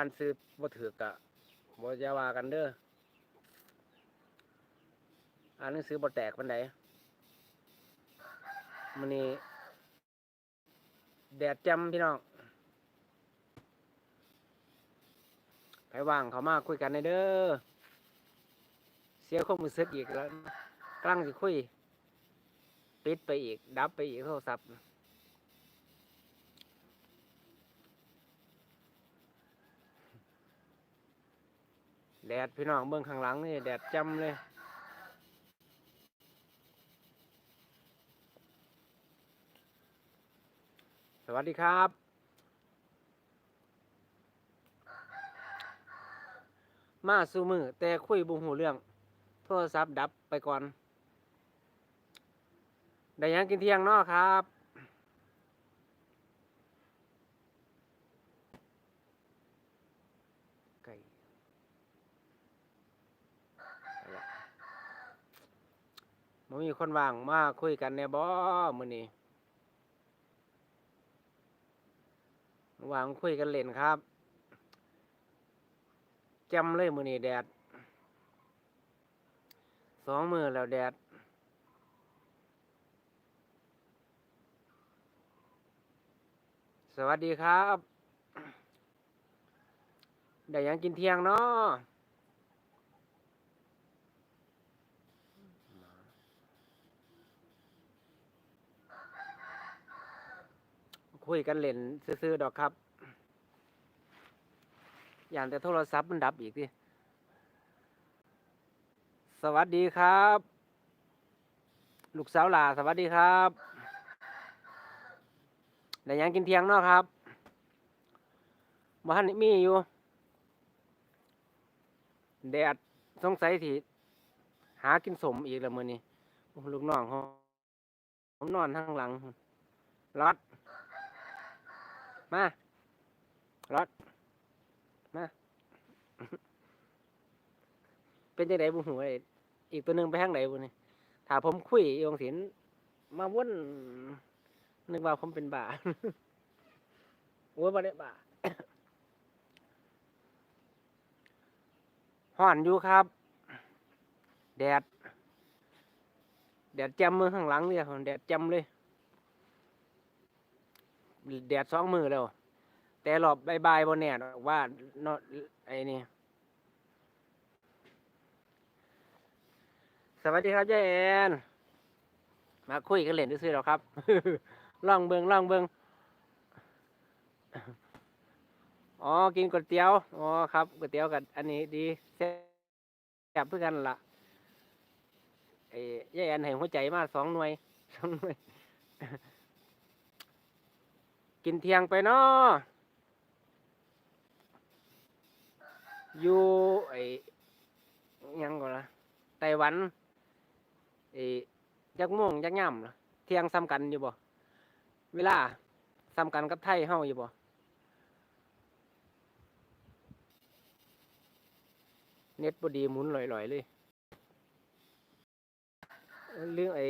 อันซื้อบ่ถือกะบ่จะว่ากันเด้ออ่านหนังสือบ่แตกปานใดมื้อนี้แดดจำพี่น้องไปว่างเขามาคุยกันในอยเด้อเสียความรู้สึกอีกแล้วกลั้งสิคุย ปิดไปอีก ดับไปอีกโทรศัพท์ แดดพี่น้องเบื้องข้างหลังนี่แดดจำเลยสวัสดีครับ มาสู่มือ แต่คุยบุงหูเรื่อง โทรศัพท์ดับไปก่อน ได้ยังกินเที่ยงเนาะครับ ไก่เอาล่ะ มันมีคนว่างมาคุยกันแน่บ่มื้อนี้ว่างคุยกันเล่นครับจำเลยมื้อนี้แดดสองมือแล้วแดดสวัสดีครับ ได้ยังกินเที่ยงเนาะ คุยกันเล่นซื่อๆดอกครับ อย่างแต่โทรศัพท์มันดับอีกดิสวัสดีครับ ลูกสาวหลาสวัสดีครับได้หยังกินเที่ยงเนาะครับบ้านมีอยู่แดดสงสัยที่หากินสมอีกแล้วมือนี้ลูกน้องเขาผมนอนข้างหลังรอด มารอดมา เป็นจังไดบุหัวาอีกตัวหนึ่งไปทางไหนบุนี่ถ้าผมคุยอีองศิลมาวนนึกว่าผมเป็นบ้าโอ้ยบ่ได้บ้าห่อนอยู่ครับ แดด แดดจำมือข้างหลังเนี่ยแดดจำเลย แดดสองมือแล้ว แต่รอบบายๆบนแน่ดอกว่าเนาะไอ้นี่สวัสดีครับยายแอนมาคุยกันเล่นซื่อแล้วครับล่องเบิงล่องเบิงอ๋อ กินก๋วยเตี๋ยว อ๋อ ครับ ก๋วยเตี๋ยวกับอันนี้ดีแซ่บเพื่อกันละไอ้ยายแอนให้หัวใจมาสองหน่วยสองหน่วย กินเที่ยงไปเนาะอยู่ไอ้ยังก่อนละไต้หวันไอ้ยักม่วงยักย่ำละเที่ยงซ้ำกันอยู่บ่เวลาซ้ำกันกับไทยเฮาอยู่บ่เน็ตบดีหมุนลอยๆเลยเอ่อเรื่องไอ้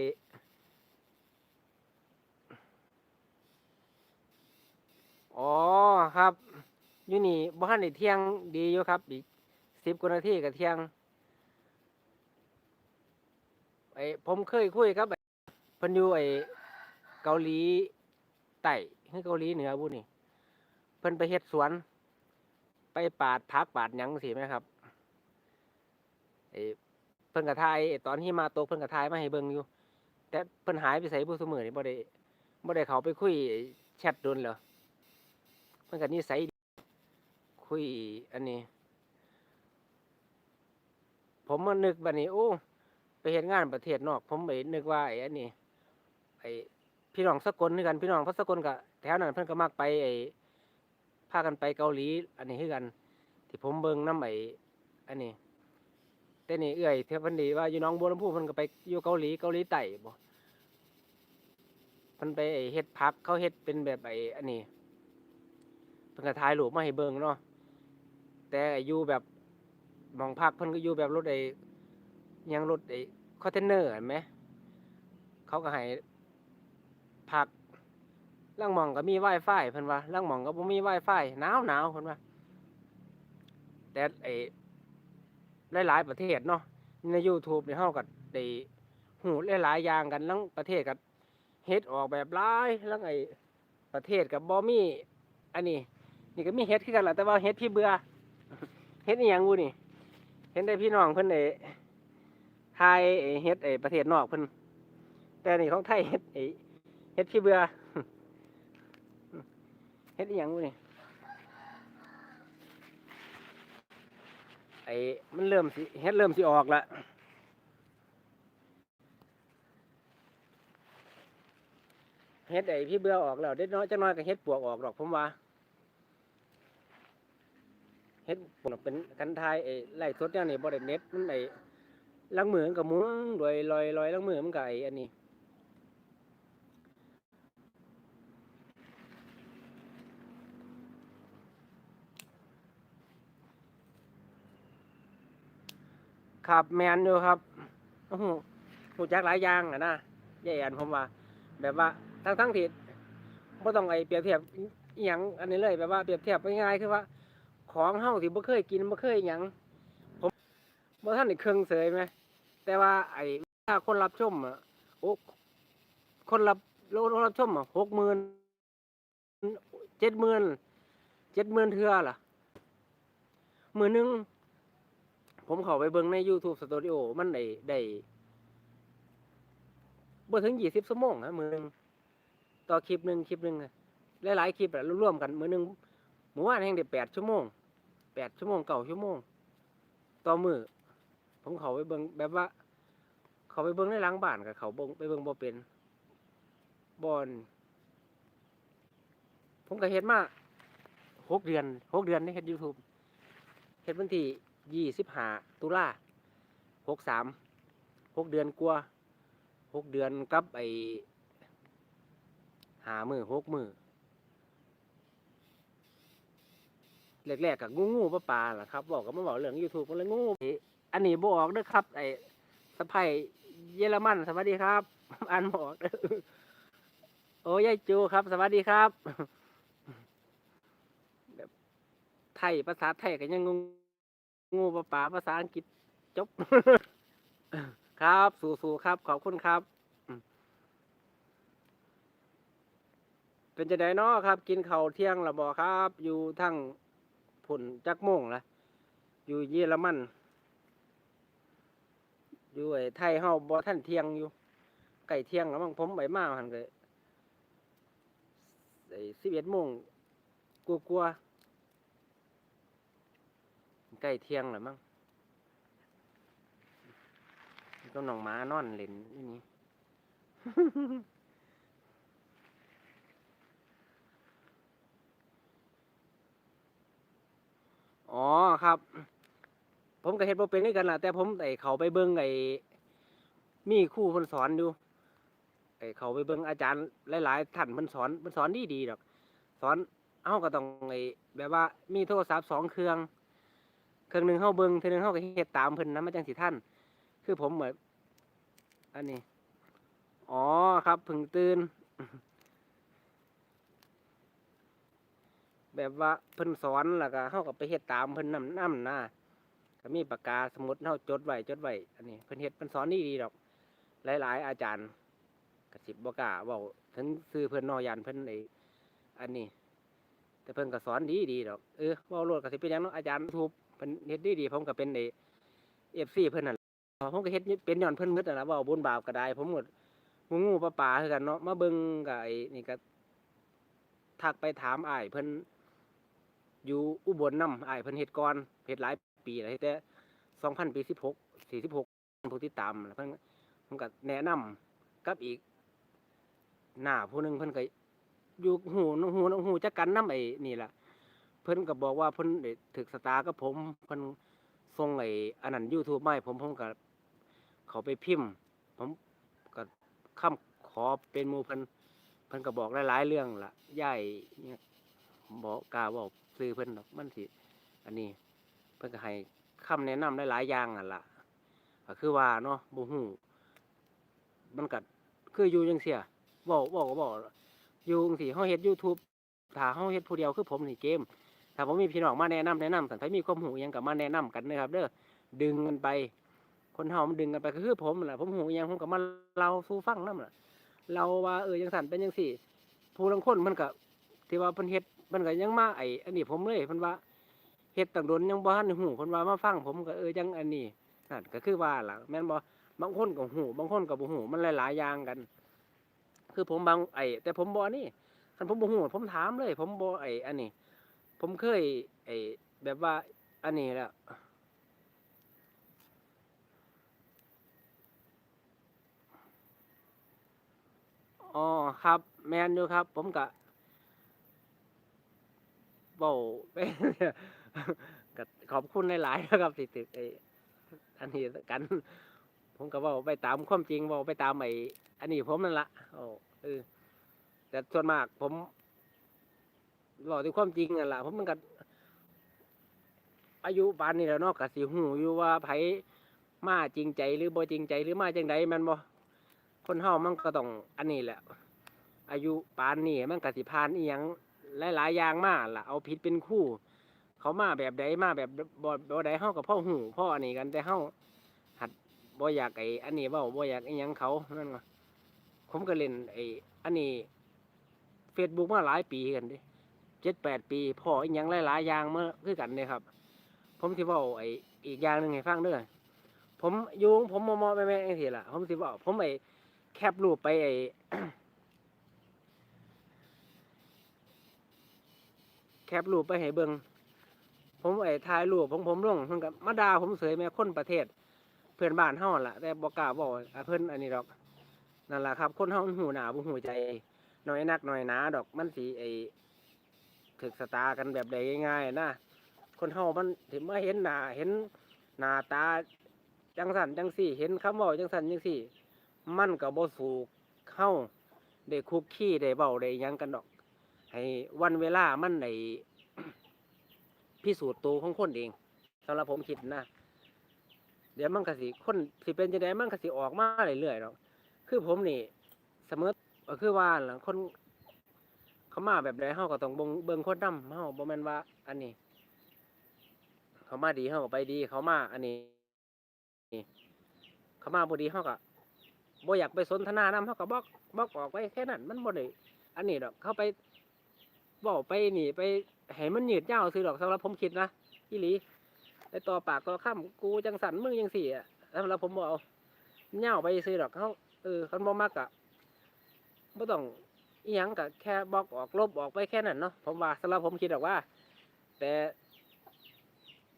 อ๋อครับอยู่นี่บ้านในเที่ยงดีอยู่ครับ อีกสิบกว่านาทีกับเที่ยงไอ้ผมเคยคุยครับไอ้เพิ่นอยู่ไอ้เกาหลีใต้คือเกาหลีเหนือบุนี่เพิ่นไปเฮ็ดสวน ไปปาดพักปาดหยังสิไหมครับไอ้เพิ่นกระทายไอ้ตอนที่มาตกเพิ่นกระทายมาให้เบิ่งอยู่ แต่เพิ่นหายไปใส่ผู้เสมอนี่บ่ได้บ่ได้เขาไปคุยแชทโดนแล้ว เพิ่นก็นิสัยคุยอันนี้ ผมมานึกบัดนี้โอ้ไปเฮ็ดงานประเทศนอก ผมไปนึกว่าไอ้อันนี้ไอ้พี่น้องสกลคือกันพี่น้องพราะสกลก็แถวนั้นเพิ่อนก็มักไปไอ้พากันไปเกาหลี อันนี้คือกัน ที่ผมเบิ่งน้ำไอ้อันนี้แต่นี่เอื้อยเทพพันดีว่าอยู่น้องบัวลำพูเพิ่นก็ไปอยู่เกาหลีเกาหลีใต้บ่เพิ่นไปไอ้เฮ็ดพักเขาเฮ็ดเป็นแบบไอ้อันนี้ พิ่นก็ถ่ายรูปมาให้เบิ่งเนาะแต่อ้อยู่แบบมองพักเพิ่นก็อยู่แบบรถไอ้ยังรถไอ้คอนเทนเนอร์เห็นไหมเขาก็ให้พักล่างมองก็มี Wi-Fi เพิ่นว่าล่างมองก็บ่มี Wi-Fi หนาวหนาวเพิ่นว่าแต่ไอ้หลายๆประเทศเนาะใน YouTube นี่เฮาก็ได้ฮู้หลายๆอย่างกันลังประเทศก็เฮ็ดออกแบบหลายลังไอ้ประเทศก็บ่มีอันนี้ นี่ก็มีเฮ็ดคือกันละแต่ว่าเฮ็ดพี่เบื่อเฮ็ดอีหยังกูนี่ เห็นได้พี่น้องเพิ่นไอ้ไทยไอ้เฮ็ดไอ้ประเทศนอกเพิ่นแต่นี่ของไทยเฮ็ดไอ้เฮ็ดพี่เบื่อเฮ็ดอีหยังกูนี่ไอ้มันเริ่มสิเฮ็ดเริ่มสิออกละเฮ็ดไอ้พี่เบื่อออกแล้วเด็กน้อยจังน้อยก็เฮ็ดปวกออกดอกผมว่า เฮ็ดผเป็นกันทายไอ้ไล่สดแนวนี้บ่ได้เน็ตมันไอ้ลังมือมันก็หมุนโดยลอยลอยลังมือมันก็ไอ้อันนี้ครับแมนอยู่ครับโอ้โหหูจักหลายอย่างอะนะยายแอนผมว่า แบบว่าทั้งทั้งที่บ่ต้องไอเปรียบเทียบอหยังอันนี้เลยแบบว่าเปรียบเทียบง่ายๆคือว่า ของเฮาที่บ่เคยกินบ่เคยหยังผมบ่ทันได้เครื่องเสยไหมแต่ว่าไอ้ถ้าคนรับชมอะโอ้คนรับคนรับชมอะหกหมื่นเจ็ดหมื่นเจ็ดหมื่นเทื่อล่ะมือหนึง ผมเข้าไปเบิ่งใน YouTube Studio มันได้ได้บ่ถึงยี่สิบชั่วโมงนะมือหนึงต่อคลิปหนึ่งคลิปหนึ่งหลายๆคลิปอะรวมกันมือหนึงหมู่ว่านแห่งได้แปดชั่วโมง แปดชั่วโมงเก้าชั่วโมง ต่อมือผมเขาไปเบิ่งแบบว่า เขาไปเบิ่งในหลังบ้านกับเขาเบิงไปเบิ่งบ่เป็นบอนผมก็เฮ็ดมาหกเดือนหกเดือนในเฮ็ด YouTube เฮ็ดวันที่ยี่สิบห้าตุลาหกสามหกเดือนกว่าหกเดือนกับไอหามือหกมือ แรกๆกับงูงูปลาปลาล่ะครับบอกกับมาบอกเรื่องยูทูบมันเลยงูอันนี้บออกเด้อครับ ไอ้สะพายเยอรมันสวัสดีครับอ่านบอกเด้อโอ้ยายจูครับ สวัสดีครับแบบไทยภาษาไทยก็ยังงงงูปลาปลาภาษาอังกฤษจบ ครับสู้ๆครับ ขอบคุณครับเป็นจะได้นอครับ กินข้าวเที่ยงและบอครับ อยู่ทั้ง ผุ่นจักโมงละอยู่เยอรมัน อยู่ไอ้ไทยเฮาบ่ท่านเที่ยงอยู่ไก่เที่ยงแล้วมั้งผมไปมาหันเลยไอ้สิบเอ็ดโมงกลัวๆใกล้เที่ยงแล้วมั้งก็น้องหมานอนเล่นอยู่นี่ อ๋อครับ ผมก็เฮ็ดบ่เป็นคือกันล่ะแต่ผมไอ้เขาไปเบิ่งไอ้มีครูเพิ่นสอนอยู่ไอ้เขาไปเบิ่งอาจารย์หลายๆท่านเพิ่นสอนเพิ่นสอนดีๆดอก สอนเฮาก็ต้องไอ้แบบว่ามีโทรศัพท์สองเครื่อง เครื่องหนึ่งเข้าเบิงเครื่องหนึ่งเข้าก็เฮ็ดตามเพิ่นนะมาจังสิท่านคือผมเหมือนอันนี้ อ๋อครับเพึ่งตื่น แบบว่าเพิ่นสอนแล้วก็เฮาก็ไปเฮ็ดตามเพิ่นนำนำหน้าก็มีปากกาสมุดเฮาจดไว้จดไว้อันนี้เพิ่นเฮ็ดเพิ่นสอนดีดีดอก หลาย ๆ อาจารย์กสิบบ่กล้าเว้าถึงซื้อเพิ่นนอยานเพิ่นไอ้อันนี้ แต่เพิ่นก็สอนดีดีดอกเออเว้าโลดก็สิเป็นหยังเนาะอาจารย์ทูบเพิ่นเฮ็ดดีดีผมก็เป็นไอ้ FC เพิ่นนั่นล่ะผมก็เฮ็ดเป็นย้อนเพิ่นหมดนั่นล่ะเว้าบุญบาปก็ได้ผมก็งูงูปลาปลาคือกันเนาะมาเบิ่งก็ไอ้นี่ก็ทักไปถามอ้ายเพิ่น อยู่อุบลน้ำอ้ายเพิ่นเฮ็ดก่อนเฮ็ดหลายปีแล้วเฮ็ดแต่2000ปี16 46ผู้ติดตามแล้วเพิ่นผมก็แนะนำกับอีก หน้าผู้หนึ่งเพิ่นก็อยู่หูหูหูจักกันน้ำไอ้นี่ล่ะเพิ่นก็บอกว่าเพิ่นได้ถึกสตาร์กับผมเพิ่นส่งไอ้อันนั้น YouTube มาให้ผมผมก็เขาไปพิมพ์ ผมก็คำขอเป็นหมู่เพิ่นเพิ่นก็บอกหลายๆเรื่องล่ะย่ายเนี่ย บอกกล้าบอกซื้อเพิ่นดอกมันสิ อันนี้ เพิ่นก็ให้คำแนะนำหลายอย่างนั่นล่ะก็คือว่าเนาะบ่ฮู้มันก็คืออยู่จังซี่เว้าเว้าก็เว้าอยู่จังซี่เฮาเฮ็ด YouTube ถ้าเฮาเฮ็ดผู้เดียวคือผมนี่เกม ถ้าผมมีพี่น้องมาแนะนำแนะนำสันไผมีความหูหยังกับมาแนะนำกันนะครับเด้อดึงกันไป คนเฮามันดึงกันไปก็คือผมแหละผมหูหยังผมก็มาเล่าสู่ฟังนำล่ะเราว่าเออจังสั่นเป็นจังซี่ผู้ลางคนมันก็ที่ว่าเพิ่นเฮ็ด มันก็ยังมาไอ้อันนี้ผมเลยเพิ่นว่าเฮ็ดตั้งโดนยังบ่ทันได้ฮู้เพิ่นว่ามาฟังผมก็เออจังอันนี้นั่นก็คือว่าล่ะแม่นบ่บางคนก็ฮู้บางคนก็บ่ฮู้มันหลายๆอย่างกัน คือผมบางไอ้แต่ผมบ่นี่คันผมบ่ฮู้ผมถามเลย ผมบ่ไอ้อันนี้ ผมเคย ไอ้แบบว่า อันนี้แหล้วอ๋อครับ แมนอยู่ครับ ผมกะ เบาไปก็ขอบคุณหลายๆนะครับที่ติดไอ้อันนี้กัน ผมก็เว่าไปตามความจริงเว่าไปตามไออันนี้ผมนั่นละโอ้เออแต่ส่วนมากผมบอกที่ความจริงนั่นแหละผมมันก็อายุปานนี้แล้วเนาะกะสิหูอยู่ว่าไผมาจริงใจหรือบ่จริงใจหรือมาจังใดมันบ่คนเฮามันก็ต้องอันนี้แหละ อายุปานนี้มันก็สิผ่านอีหยัง หลายๆอย่างมาล่ะเอาผิดเป็นคู่ เขามาแบบใดมาแบบบ่บ่ใดเฮากับพ่อหูพ่ออันนี้กันแต่เฮาหัดบ่อยากไอ้อันนี้เว้าบ่อยากอีหยังเขานั่นว่าผมก็เล่นไอ้อันนี้ Facebook มาหลายปีกันดิเจ็ดิ7-8ปีพ่ออีหยังหลายๆอย่างมาคือกันเด้ครับ ผมสิเว้าไอ้อีกอย่างหนึ่งให้ฟังเด้อผมยู่งผมมอๆแม่ๆจังซี่ล่ะผมสิเว้าผมไอ้แคปรูปไปไอ้ แคปรูปไปให้เบิงผมไอ้ถ่ายรูปของผมลงเพิ่นกับมาดาผมเสยแม่คนประเทศ เพื่อนบ้านเฮาล่ะ แต่บ่กล้าบอกอะเพิ่นอันนี้ดอกนั่นแหละครับคนเฮาหูหนาบ่หูใจน้อยนักน้อยหนาดอกมันสิไอ้ถึกสตากันแบบใดง่ายๆนะคนเฮามันถึงมาเห็นหน้าเห็นหน้าตาจังสันจังสี่ เห็นคำเว้าจังสันจังสี่ มันก็บ่สู่เข้าได้คุกคีได้เบาได้ยังกันดอก ให้วันเวลามันได้พิสูจน์ตัวของคนเองสำหรับผมคิดนะเดี๋ยวมันกสิคนสิเป็นจังได้มันกสิออกมาเรื่อยๆหรอกคือผมนี่ เสมอก็คือว่าล่ะคนเขามาแบบใดเฮาก็ต้องเบิ่งเบิงคนนำเฮาบ่แม่นว่า อันนี้ เขามาดีเฮาก็ไปดี เขามา อันนี้เขามาบ่ดีเฮาก็บ่อยากไปสนทนานำเขาก็บล็อกบล็อกออกไปแค่นั้นมันบ่ได้อันนี้ดอก เข้าไป บอกไปหนีไปให้มันหยืดยาวซื้อดอกสำหรับผมคิดนะอีหลีไอต่อปากต่อคำกูจังสันมึงยังสี่สำหรับผมบ่เอาเน่าไปซื้อดอกเขาเออคันบ่มักอะบ่ต้องอีหยังก็แค่บอกออกลบออกไปแค่นั้นเนาะผมว่าสำหรับผมคิดดอกว่า แต่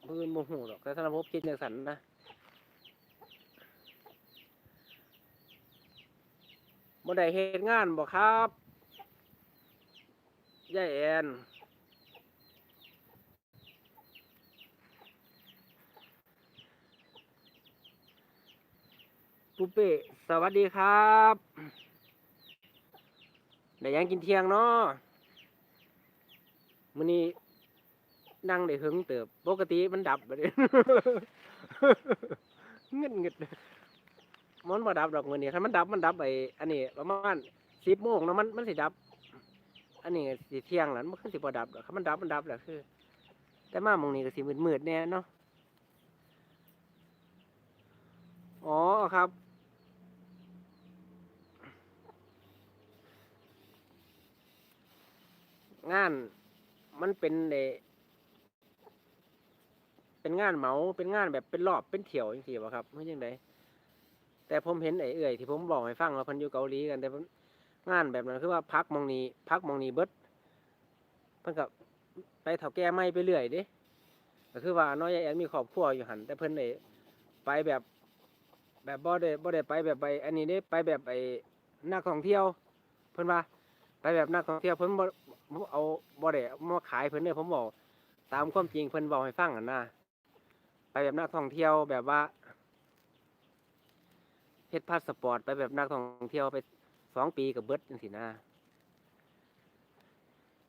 มือบ่ฮู้ดอกแต่สำหรับผมคิดจังสันนะบ่ได้เฮ็ดงานบ่ครับ ยายแอนปุเป้สวัสดีครับได้หยังกินเที่ยงเนาะมื้อนี้นั่งได้หึงเติบ ปกติมันดับบัดนี้เงิดเงิดมันบ่ดับดอกมื้อนี้ถ้ามันดับมันดับไอ้อันนี้ประมาณสิบโมงเนาะมันมันสิดับ อันนี้สิเที่ยงแล้วมันคือสิบ่ดับดอกมันดับมันดับแหละคือ แต่มามองนี้ก็สิมืดๆแน่เนาะอ๋อครับ งานมันเป็นเอเป็นงานเหมาเป็นงานแบบเป็นรอบเป็นเที่ยวจังซี่บ่ครับเมื่อจังไดแต่ผมเห็นไอ้เอื่อยที่ผมบอกให้ฟังว่าพันอยู่เกาหลีกันแต่ งานแบบนั้นคือว่าพักมองนี้พักมองนี้เบิดเพิ่นก็ไปเฒ่าแก่ไม่ไปเรื่อยเด้ก็คือว่าน้อยแอนมีครอบครัวอยู่หันแต่เพิ่นได้ไปแบบแบบบ่ได้บ่ได้ไปแบบไปอันนี้เด้ไปแบบไอ้นักท่องเที่ยว เพิ่นว่าไปแบบนักท่องเที่ยวเพิ่นบ่เอาบ่ได้มาขายเพิ่นเด้ผมบอกตามความจริงเพิ่นบอกให้ฟังนนะไปแบบนักท่องเที่ยวแบบว่าเฮ็ดพาสปอร์ตไปแบบนักท่องเที่ยวไป สองปีกับเบิดจังสินะ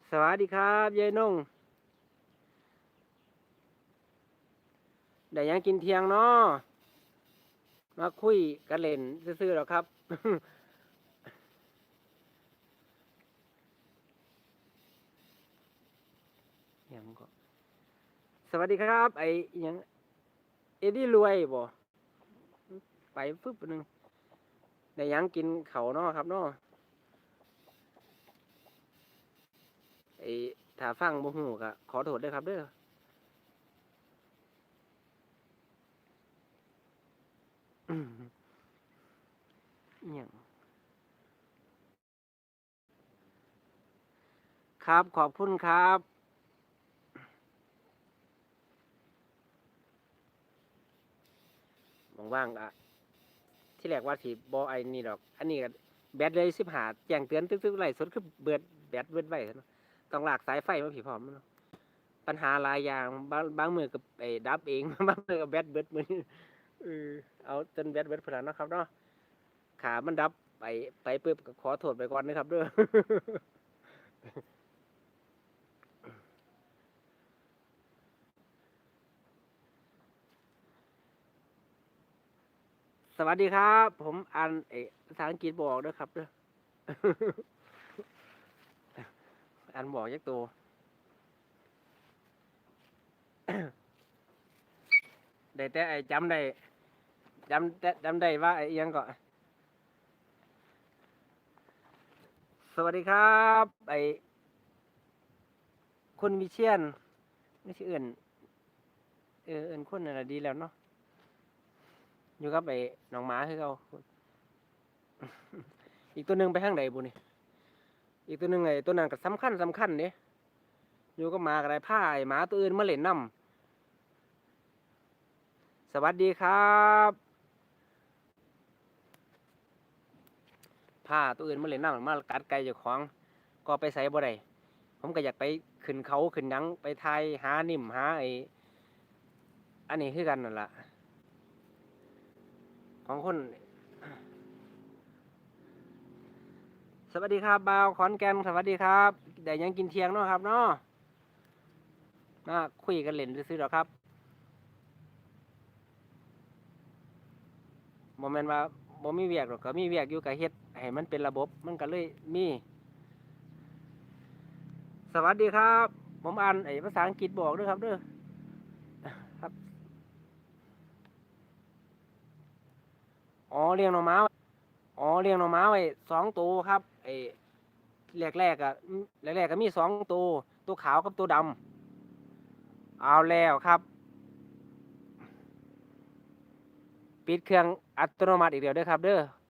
สวัสดีครับยายนงได้ยังกินเที่ยงเนาะมาคุยกันเล่นซื่อๆหรอครับ ยังก็สวัสดีครับ ไออิหยัง เอ็ดดี้รวยบ่ไปฟึบหนึง ได้ยังกินเขาเนาะครับเนาะไอ้ถ้าฟังบ่ฮู้ก็ขอโทษด้วยครับเด้ออืมอิหยังครับขอบคุณครับ ว่างๆอะ ที่แรกว่าสิบอไอ้นี่ดอก อันนี้ก็แบตเลยสิบหาแจ้งเตือนตึ๊กๆไหลสดคือเบิดแบตเบิดไว้ซะเนาะต้องลากสายไฟมาผีพร้อมเนาะปัญหาหลายอย่างบางบางมือกับไอ้ดับเองบางมือกับแบตเบิดมือนเออเอาจนแบตเบิดพลันนะครับเนาะขามันดับไปไปปึ๊บก็ขอโทษไปก่อนนะครับเด้อ วัสดีครับ ผมอ่านเอภาษาอังกฤษบอกด้วยครับเด้ออ่านบอกยักตัวได้แต่ไอ้จำได้จำแต่จำได้ว่าไอ้ยังก็สวัสดีครับไอ้คุณวิเชียนไม่ใช่เอื่นเออเอื่นคนนั่นแหละดีแล้วเนาะ อยู่กับไอ้น้องหมาคือเขาอีกตัวหนึ่งไปข้างใดบุนี่อีกตัวหนึ่งไอ้ตัวนั้นก็สำคัญสำคัญเนี่ยอยู่กับหมากับไอ้ผ้าไอ้หมาตัวอื่นมาเล่นน้ำสวัสดีครับผ้าตัวอื่นมาเล่นน้ำมากัดไก่เจ้าของ ก็ไปใส่บ่ได้ผมก็อยากไปขึ้นเขาขึ้นยังไปไทยหานิ่มหาไอ้อันนี้คือกันนั่นแหละ ของคน สวัสดีครับบาวขอนแก่นสวัสดีครับแต่ยังกินเที่ยงเนาะครับเนาะมาคุยกันเล่นซื้อๆหรอครับโมเมนว่าบ่มีเวียกหรอกก็มีเวียกอยู่กับเฮ็ดให้มันเป็นระบบมันก็เลยมี สวัสดีครับ ผมอ่านไอ้ภาษาอังกฤษบอกด้วยครับเด้อครับ อ๋อเลี้ยงหน่อม้าไม้อ๋อเลี้ยงหน่อม้ไว้สองตัวครับไอ้แรกแรกอะแรกแรกๆก็มีสองตัวตัวขาวกับตัวดำเอาแล้วครับ ปิดเครื่องอัตโนมัติอีกเดียวเด้อครับ เด้อ